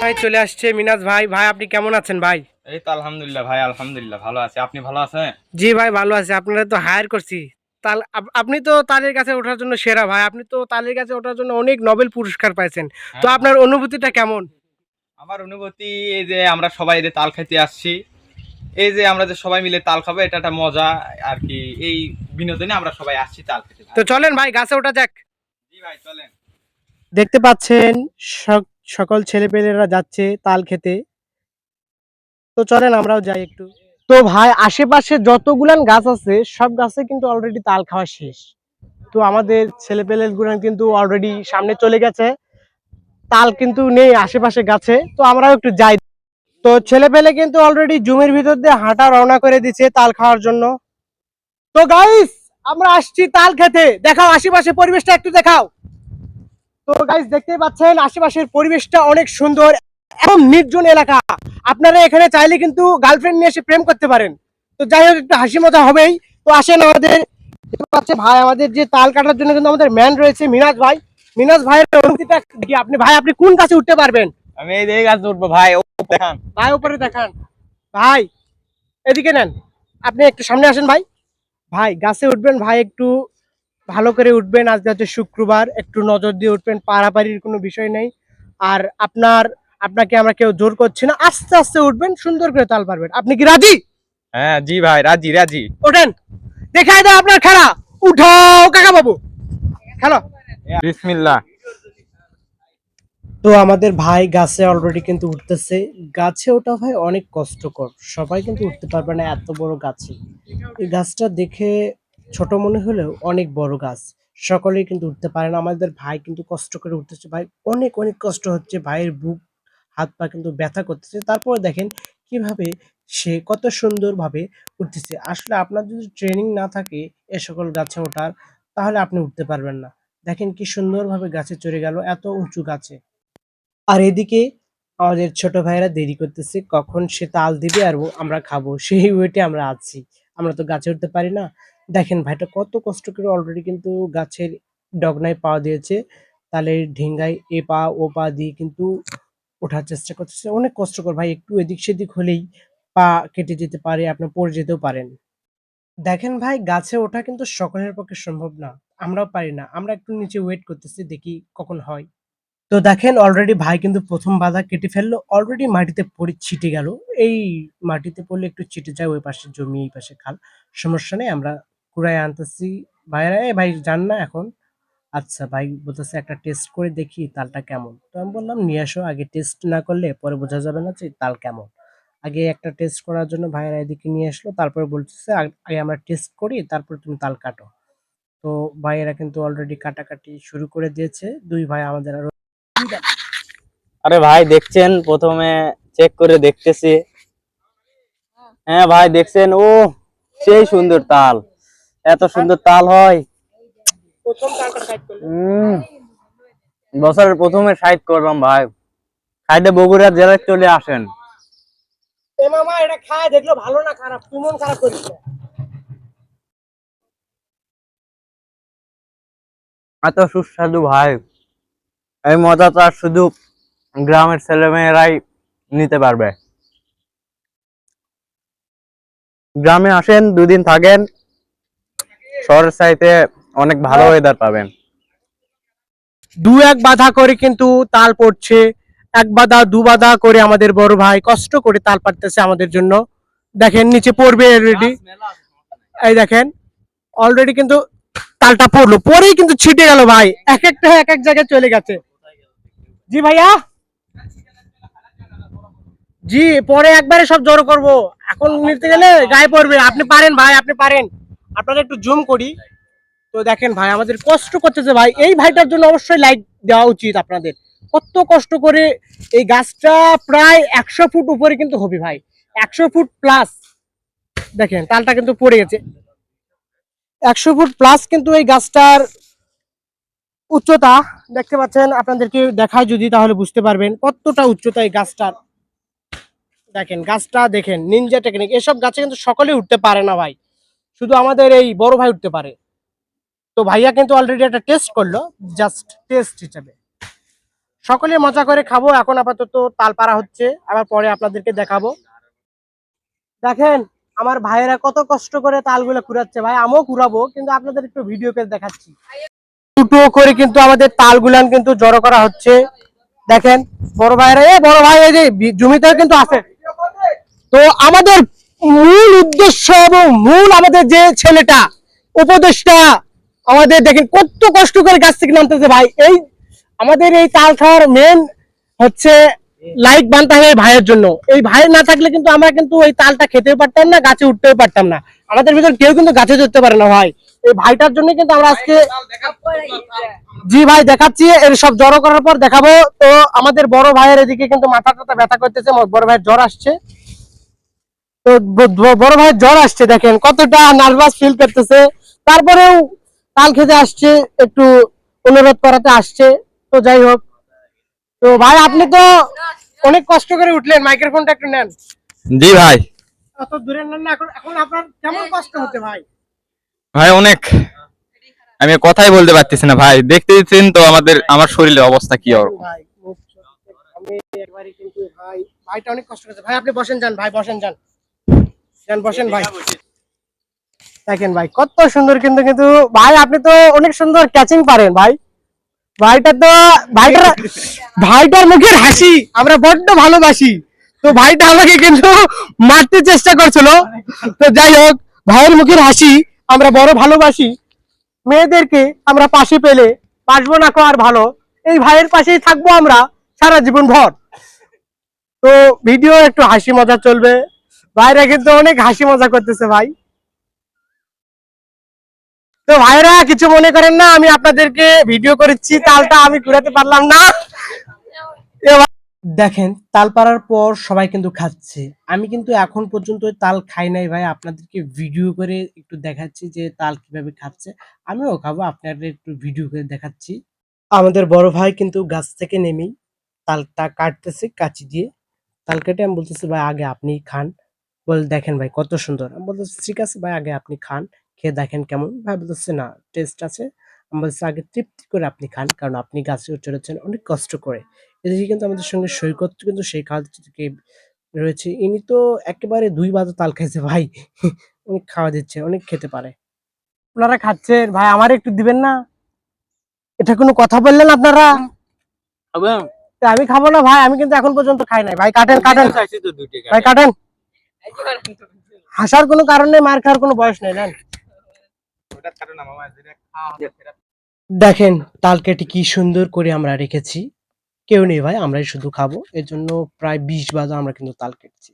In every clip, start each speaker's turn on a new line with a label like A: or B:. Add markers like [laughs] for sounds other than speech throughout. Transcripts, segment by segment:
A: ভাই চলে আসছে মিনাজ ভাই। ভাই আপনি কেমন আছেন ভাই?
B: এই তো আলহামদুলিল্লাহ ভাই আলহামদুলিল্লাহ ভালো আছে। আপনি ভালো আছেন?
A: জি ভাই ভালো আছে। আপনারা তো হায়ার করছি। তাল আপনি তো তালের কাছে ওঠার জন্য সেরা ভাই। আপনি তো তালের কাছে ওঠার জন্য অনেক নোবেল পুরস্কার পাইছেন। তো
B: হ্যাঁ।
A: আপনার অনুভূতিটা কেমন?
B: আমার অনুভূতি এই যে আমরা সবাই এই যে তাল খেতে আসছি। এই যে আমরা যে সবাই মিলে তাল খাব এটা একটা মজা আর কি। এই বিনোদনে আমরা সবাই আসছি তাল খেতে
A: তো চলেন ভাই গাছে ওঠা যাক।
B: জি ভাই চলেন।
A: দেখতে পাচ্ছেন সক- সকল ছেলেপেলেরা যাচ্ছে তাল খেতে। তো চলেন আমরাও যাই একটু। তো ভাই, আশেপাশে যতগুলান গাছ আছে, সব গাছে কিন্তু অলরেডি তাল খাওয়া শেষ। তো আমাদের ছেলেপেলের গুলান কিন্তু অলরেডি সামনে চলে গেছে। তাল কিন্তু নেই আশেপাশে গাছে, তো আমরাও একটু যাই। তো ছেলেপেলে কিন্তু অলরেডি জমির ভিতর দিয়ে হাঁটা রওনা করে দিচ্ছে তাল খাওয়ার জন্য। তো গাইস আমরা আসছি তাল খেতে। দেখাও আশেপাশে পরিবেশটা একটু দেখাও। তো গাইস দেখতেই পাচ্ছেন আশেপাশের পরিবেশটা অনেক সুন্দর এবং নির্জন এলাকা। আপনারা এখানে চাইলে কিন্তু গার্লফ্রেন্ড নিয়ে এসে প্রেম করতে পারেন। তো যাই হোক একটু হাসি মজা হবেই। তো আসেন আমাদের দেখতে পাচ্ছে ভাই আমাদের যে তাল কাটার জন্য কিন্তু আমাদের ম্যান রয়েছে মিনাজ ভাই। মিনাজ ভাইয়ের অনুভূতিটা কি? আপনি ভাই আপনি কোন গাছে উঠতে পারবেন?
B: আমি এই এই গাছ উঠবো ভাই ও দেখান।
A: ভাই উপরে দেখান। ভাই এদিকে নেন। আপনি একটু সামনে আসেন ভাই। ভাই গাছে উঠবেন ভাই একটু ভালো করে উঠবেন। আজকে হচ্ছে শুক্রবার একটু নজর দিয়ে উঠবেন পাড়াপাড়ির কোনো বিষয় নেই। আর আপনার আপনাকে আমরা কেউ জোর করছি না আস্তে আস্তে উঠবেন সুন্দর করে তাল পারবেন। আপনি কি রাজি?
B: হ্যাঁ জি ভাই রাজি রাজি।
A: ওঠেন। দেখাই দাও আপনার খেলা। উঠাও কাকা বাবু। খেলো।
B: বিসমিল্লাহ।
A: তো আমাদের ভাই গাছে অলরেডি কিন্তু উঠতেছে। গাছে ওঠা ভাই অনেক কষ্টকর। সবাই কিন্তু উঠতে পারবে না এত বড় গাছে। এই গাছটা দেখে ছোট মনে হলেও অনেক বড় গাছ। সকলেই কিন্তু উঠতে পারে না। আমাদের ভাই কিন্তু কষ্ট করে উঠতেছে। ভাই, অনেক অনেক কষ্ট হচ্ছে। ভাইয়ের বুক, হাত পা কিন্তু ব্যথা করতেছে। তারপরে দেখেন কীভাবে সে কত সুন্দরভাবে উঠতেছে। আসলে আপনার যদি ট্রেনিং না থাকে এ সকল গাছে ওঠার, তাহলে আপনি উঠতে পারবেন না। দেখেন কি সুন্দরভাবে গাছে চড়ে গেল, এত উঁচু গাছে। আর এদিকে আমাদের ছোট ভাইরা দেরি করতেছে, কখন সে তাল দিবে আর আমরা খাব। সেই ওয়েটে আমরা আছি। আমরা তো গাছে উঠতে পারি না। দেখেন ভাইটা কত কষ্ট করে অলরেডি কিন্তু গাছের ডগনায় পা দিয়েছে। তাহলে ঢেঙ্গায় এ পা, ও পা দিয়ে কিন্তু ওঠার চেষ্টা করতেছে। অনেক কষ্টকর ভাই, একটু এদিক সেদিক হলেই পা কেটে যেতে পারে, আপনি পড়ে যেতেও পারেন। দেখেন ভাই, গাছে ওঠা কিন্তু সকলের পক্ষে সম্ভব না, আমরাও পারি না। আমরা একটু নিচে ওয়েট করতেছি, দেখি কখন হয়। তো দেখেন অলরেডি ভাই কিন্তু প্রথম বাধা কেটে ফেলল অলরেডি মাটিতে পড়ে ছিটে গেল। এই মাটিতে পড়লে একটু ছিটে যায়, ওই পাশে জমি, এই পাশে খাল, সমস্যা নেই, আমরা কুড়ায় আনতেছি। ভাইরা এ ভাই, যান না এখন। আচ্ছা ভাই, বলতেছে একটা টেস্ট করে দেখি তালটা কেমন। তো আমি বললাম, নিয়ে আসো, আগে টেস্ট না করলে পরে বোঝা যাবে না যে তাল কেমন। আগে একটা টেস্ট করার জন্য ভাইয়েরা এদিকে নিয়ে আসলো, তারপরে বলতেছে, আগে আমরা টেস্ট করি, তারপর তুমি তাল কাটো। তো ভাইয়েরা কিন্তু অলরেডি কাটাকাটি শুরু করে দিয়েছে। দুই ভাই আমাদের আরও
C: আরে ভাই, দেখছেন? প্রথমে চেক করে দেখতেছি। হ্যাঁ ভাই, দেখছেন? ও, সেই সুন্দর তাল। এত সুন্দর তাল হয়। বছরের প্রথমে সাইড করলাম ভাই। সাইডে বগুড়া জেলায় চলে আসেন।
A: মামা এটা খায় দেখল ভালো না খারাপ? তুই মন খারাপ করিস
C: এত সুস্বাদু ভাই। এই মজাটা শুধু গ্রামের ছেলেমেয়েরাই নিতে পারবে। গ্রামে আসেন দুদিন থাকেন। শহরের চাইতে অনেক ভালো ওয়েদার পাবেন।
A: দু এক বাধা করে কিন্তু তাল পড়ছে এক বাধা দু বাধা করে আমাদের বড় ভাই কষ্ট করে তাল পাড়তেছে আমাদের জন্য। দেখেন নিচে পড়বে অলরেডি এই দেখেন অলরেডি কিন্তু তালটা পড়ল পরেই কিন্তু ছিটে গেল ভাই। এক একটা এক এক জায়গায় চলে গেছে। জি ভাইয়া? জি পরে একবারে সব জড়ো করব। এখন নিতে গেলে গায়ে পড়বে। আপনি পারেন ভাই আপনি পারেন। আপনারা একটু জুম করি। তো দেখেন ভাই, আমাদের কষ্ট করতেছে ভাই, এই ভাইটার জন্য অবশ্যই লাইক দেওয়া উচিত আপনাদের। কত কষ্ট করে এই গাছটা প্রায় একশো ফুট উপরে কিন্তু হবে ভাই। একশো ফুট প্লাস দেখেন, তালটা কিন্তু পড়ে গেছে। একশো ফুট প্লাস কিন্তু এই গাছটার উচ্চতা, দেখতে পাচ্ছেন, আপনাদেরকে দেখায় যদি, তাহলে বুঝতে পারবেন কতটা উচ্চতা এই গাছটার। দেখেন, গাছটা দেখেন নিনজা টেকনিক এসব গাছে কিন্তু সকলে উঠতে পারে না ভাই। শুধু আমাদের এই বড় ভাই উঠতে পারে। তো ভাইয়া কিন্তু অলরেডি একটা টেস্ট করল জাস্ট টেস্ট হিসাবে। সকলে মজা করে খাব, এখন আপাতত তাল পাড়া হচ্ছে, আবার পরে আপনাদেরকে দেখাবো। দেখেন, আমার ভাইয়েরা কত কষ্ট করে তালগুলো কুড়াচ্ছে। ভাই, আমিও কুড়াবো, কিন্তু আপনাদের একটু ভিডিও করে দেখাচ্ছি। দুটো করে কিন্তু আমাদের তালগুলান কিন্তু জড়ো করা হচ্ছে। দেখেন, বড় ভাইয়েরা, এ বড় ভাই, এই যে জমিতে কিন্তু আছে। তো আমাদের মূল উদ্দেশ্য এবং মূল আমাদের যে ছেলেটা উপদেশটা আমাদের দেখেন কত কষ্ট করে গাছ থেকে নামতেছে ভাই। এই আমাদের এই তাল খাওয়ার মেন হচ্ছে লাইক বানতে এই ভাইয়ের জন্য। এই ভাই না থাকলে কিন্তু আমরা কিন্তু এই তালটা খেতেও পারতাম না, গাছে উঠতেও পারতাম না। আমাদের ভিতর কেউ কিন্তু গাছে চড়তে পারে না ভাই। এই ভাইটার জন্য কিন্তু আমরা আজকে জি ভাই, দেখাচ্ছি। এর সব জড়ো করার পর দেখাবো। তো আমাদের বড় ভাইয়ের এদিকে কিন্তু মাথা টাথা ব্যথা করতেছে, বড় ভাইয়ের জ্বর আসছে। তো বড় ভাইয়ের জ্বর আসছে দেখেন। কতটা নার্ভাস ফিল করতেছে। তারপরেও তাল খেতে আসছে একটু অনুরোধ করাতে আসছে। তো যাই হোক। তো ভাই আপনি তো অনেক কষ্ট করে উঠলেন। মাইক্রোফোনটা একটু নেন।
B: জি ভাই।
A: অত দূরে নেন না এখন আপনার কেমন কষ্ট হচ্ছে ভাই?
B: ভাই অনেক। আমি কথাই বলতে পারতেছি না ভাই। দেখতে দিচ্ছেন তো আমাদের আমার শরীরের অবস্থা কি ওর
A: ভাই আমি একবারই কিন্তু ভাই ভাইটা অনেক কষ্ট করছে। ভাই আপনি বসেন যান। ভাই বসেন যান। বসেন ভাই। দেখেন ভাই কত সুন্দর কিন্তু কিন্তু ভাই আপনি তো অনেক সুন্দর ক্যাচিং পারেন ভাই। ভাইটা তো ভাইটার ভাইটার মুখের হাসি আমরা বড্ড ভালোবাসি। তো ভাইটা আমাকে কিন্তু মারতে চেষ্টা করছিল। তো যাই হোক ভাইয়ের মুখের হাসি আমরা বড় ভালোবাসি। মেয়েদেরকে আমরা পাশে পেলে বাসবো না কো আর ভালো। এই ভাইয়ের পাশেই থাকব আমরা সারা জীবন ভর তো ভিডিও একটু হাসি মজা চলবে। ভাইরা কিন্তু অনেক হাসি মজা করতেছে ভাই। তো ভাইরা, কিছু মনে করেন না, আমি আপনাদেরকে ভিডিও করেছি, তালটা আমি ঘুরাতে পারলাম না। দেখেন, তাল পাড়ার পর সবাই কিন্তু খাচ্ছে। আমি কিন্তু এখন পর্যন্ত তাল খাই নাই ভাই, আপনাদেরকে ভিডিও করে একটু দেখাচ্ছি যে তাল কীভাবে খাচ্ছে। আমিও খাব, আপনাদের একটু ভিডিও করে দেখাচ্ছি। আমাদের বড় ভাই কিন্তু গাছ থেকে নেমেই তালটা কাটতেছে, কাচি দিয়ে। তাল কেটে আমি বলতেছি, ভাই, আগে আপনি খান। বলে দেখেন ভাই কত সুন্দর। আমি বলতেছি ঠিক আছে ভাই আগে আপনি খান খেয়ে দেখেন কেমন। ভাই বলতেছে না টেস্ট আছে। আমি বলছি আগে তৃপ্তি করে আপনি খান কারণ আপনি গাছে চড়েছেন অনেক কষ্ট করে। এদিকে কিন্তু আমাদের সঙ্গে সৈকত কিন্তু সেই কাজ থেকে রয়েছে। ইনি তো একেবারে দুই বাজে তাল খাইছে ভাই। অনেক খাওয়া দিচ্ছে অনেক খেতে পারে। আপনারা খাচ্ছেন। ভাই আমার একটু দিবেন না? এটা কোনো কথা বললেন আপনারা? আমি খাব না ভাই আমি কিন্তু এখন পর্যন্ত খাই নাই। ভাই কাটেন কাটেন। ভাই কাটেন। [laughs] হাসার কোনো কারণ নেই মার খাওয়ার কোনো বয়স নেই নেন দেখেন তাল কেটে কি সুন্দর করে আমরা রেখেছি। কেউ নেই ভাই আমরাই শুধু খাব। এর জন্য প্রায় বিশ বাজে আমরা কিন্তু তাল কেটেছি।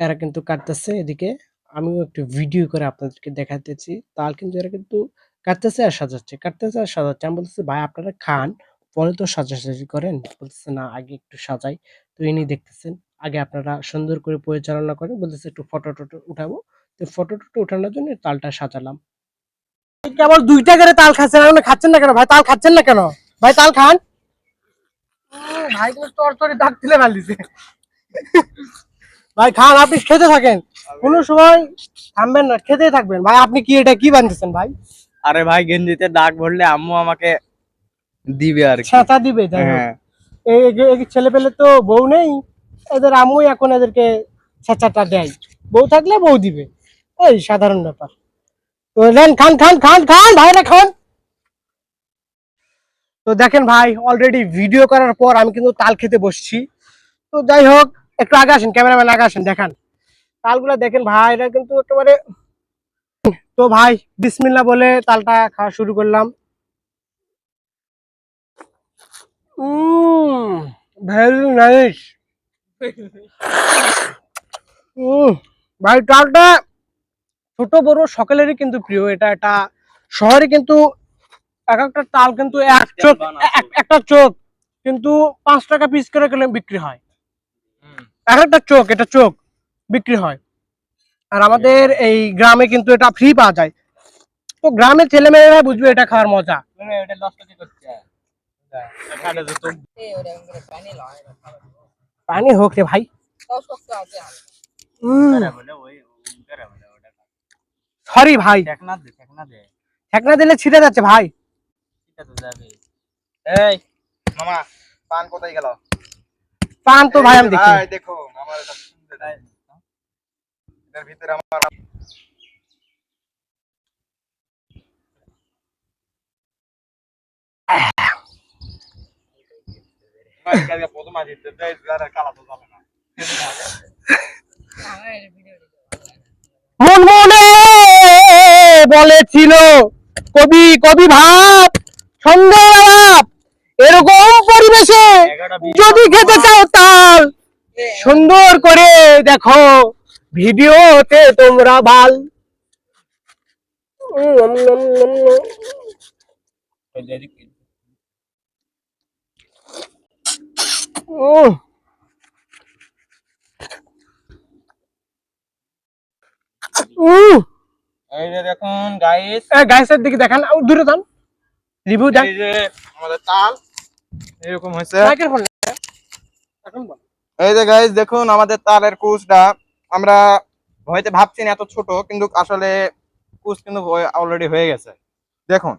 A: এরা কিন্তু কাটতেছে এদিকে। আমিও একটু ভিডিও করে আপনাদেরকে দেখাতেছি। তাল কিন্তু এরা কিন্তু কাটতেছে আর সাজাচ্ছে কাটতেছে আর সাজাচ্ছে। আমি বলতেছি ভাই আপনারা খান পরে তো সাজাসাজি করেন। বলতেছে না আগে একটু সাজাই। তো ইনি দেখতেছেন আগে আপনারা সুন্দর করে পরিচালনা করেন বলতেছে একটু ফটো টটো উঠাবো। তো ফটো টটো উঠানোর জন্য তালটা সাজালাম। কেবল দুইটা করে তাল খাচ্ছেন এখন খাচ্ছেন না কেন? ভাই তাল খাচ্ছেন না কেন? ভাই তাল খান। ভাই কিন্তু তোর তোর দাঁত তুলে ফেল দিছে ভাই খান আপনি খেতে থাকেন। কোনো সময় থামবেন না খেতেই থাকবেন। ভাই আপনি কি এটা কি বানতেছেন ভাই?
C: আরে ভাই গেঞ্জিতে দাগ ভরলে আম্মু আমাকে দিবে আর কি।
A: ছাতা দিবে।
C: হ্যাঁ।
A: এই ছেলে পেলে তো বউ নেই। এদের আমুই এখন এদেরকে ছাঁচাটা দেয়। বউ থাকলে বউ দিবে। এই সাধারণ ব্যাপার। তো নেন, খান খান খান খান, ভাইরা খান। তো দেখেন ভাই অলরেডি ভিডিও করার পর আমি কিন্তু তাল খেতে বসছি। তো যাই হোক, একটু আগে আসেন ক্যামেরাম্যান আগে আসেন, দেখান। তালগুলা দেখেন ভাই এটা কিন্তু একেবারে তো ভাই বিসমিল্লা বলে তালটা খাওয়া শুরু করলাম। উম ভেরি নাইস ভাই ডালটা ছোট বড় সকলেরই কিন্তু প্রিয়। এটা এটা শহরে কিন্তু এক একটা তাল কিন্তু এক চোখ এক- একটা চোখ কিন্তু পাঁচ টাকা পিস করে গেলে বিক্রি হয়। এক একটা চোখ এটা চোখ বিক্রি হয়। আর আমাদের এই গ্রামে কিন্তু এটা ফ্রি পাওয়া যায়। তো গ্রামের ছেলে মেয়েরা বুঝবে এটা খাওয়ার মজা। পানি হোক রে ভাই সরি ভাই ঠেকনা দিলে ছিঁড়ে যাচ্ছে ভাই
B: এই মামা পান কোথায় গেল
A: পান তো ভাই আমি দেখি
B: ভাই দেখো আমার এটার ভিতরে আমার ভাই, কালকে প্রথম আজ দিতে দেয়, আর কালা তো যাবে না।
A: মন মনে বলেছিল কবি কবি ভাব ছন্দ আলাপ এরকম পরিবেশে যদি খেতে চাও তাল সুন্দর করে দেখো ভিডিওতে তোমরা ভালো
B: এই যে দেখুন গাইস
A: এ, গাইসের দিকে দেখান। আউ, দূরে যান। রিভিউ দেন
B: এই যে আমাদের তাল এরকম হয়েছে।
A: মাইক্রোফোন এখন বল।
B: এই যে গাইস দেখুন আমাদের তালের কুচটা আমরা হয়তো ভাবছি না এত ছোট কিন্তু আসলে কুচ কিন্তু অলরেডি হয়ে গেছে। দেখুন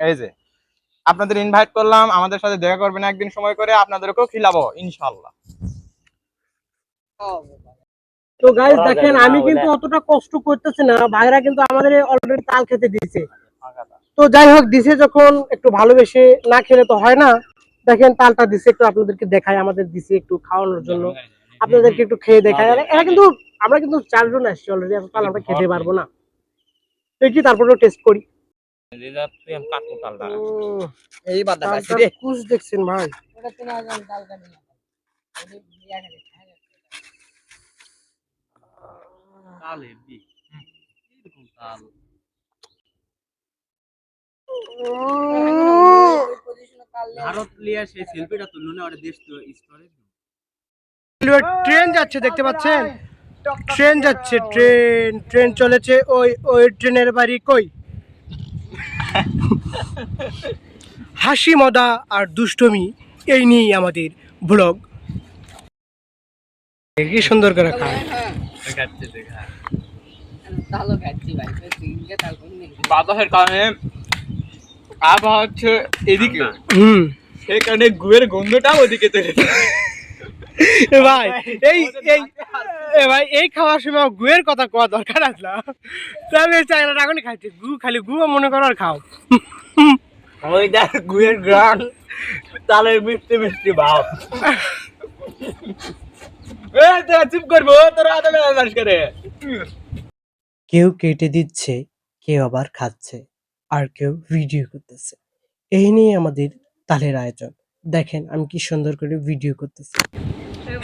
B: এই যে। আপনাদের ইনভাইট করলাম, আমাদের সাথে দেখা করবেন একদিন সময় করে, আপনাদেরকেও খিলাবো ইনশাল্লাহ
A: তো গাইস দেখেন, আমি কিন্তু অতটা কষ্ট করতেছি না, ভাইরা কিন্তু আমাদের অলরেডি তাল খেতে দিছে তো যাই হোক, দিছে যখন একটু ভালোবেসে না খেলে তো হয় না। দেখেন, তালটা দিছে, একটু আপনাদেরকে দেখাই, আমাদের দিছে একটু খাওয়ানোর জন্য। আপনাদেরকে একটু খেয়ে আর, এরা কিন্তু, আমরা কিন্তু চারজন আসছি অলরেডি তাল আমরা খেতে পারব না। দেখি তারপরে টেস্ট করি।
B: এই বাদ
A: তালটার কুচ দেখছেন ভাই।
C: ভারত লিয়া সেই সেলফিটা তুললো না ওটা দেশ তো স্তরে
A: ট্রেন যাচ্ছে দেখতে পাচ্ছেন? ট্রেন যাচ্ছে ট্রেন ট্রেন চলেছে ওই ওই ট্রেনের বাড়ি কই? হাসি মদা আর দুষ্টমি এই নিয়েই আমাদের ব্লগ। কি সুন্দর করে খায়
B: বাতাসের কারণে আবহাওয়া হচ্ছে এদিকে।
A: হুম।
B: কারণে গুয়ের গন্ধটা ওদিকে চলে
A: এ ভাই এই এই এ ভাই এই খাওয়ার সময় গুয়ের কথা কোয়া দরকার আসলা তাহলে চাইনা এখনই খাইছে গু খালি গু মনে করো আর খাও।
C: ওইটা গুয়ের গ্রান তালের মিষ্টি মিষ্টি ভাব।
B: চুপ করব তোরা আদমে করে
A: কেউ কেটে দিচ্ছে কেউ আবার খাচ্ছে আর কেউ ভিডিও করতেছে। এই নিয়ে আমাদের তালের আয়োজন। দেখেন আমি কি সুন্দর করে ভিডিও করতেছি।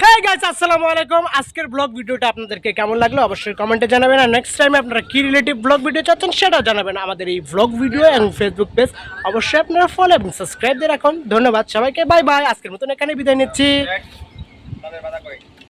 A: হ্যাঁ গাইস আসসালামু আলাইকুম। আজকের ব্লগ ভিডিওটা আপনাদেরকে কেমন লাগল অবশ্যই কমেন্টে জানাবেন। আর নেক্সট টাইম আপনারা কী রিলেটিভ ব্লগ ভিডিও চাচ্ছেন সেটাও জানাবেন। আমাদের এই ব্লগ ভিডিও এবং ফেসবুক পেজ অবশ্যই আপনারা ফলো এবং সাবস্ক্রাইব দিয়ে রাখুন। ধন্যবাদ সবাইকে। বাই বাই আজকের মতন এখানে বিদায় নিচ্ছি।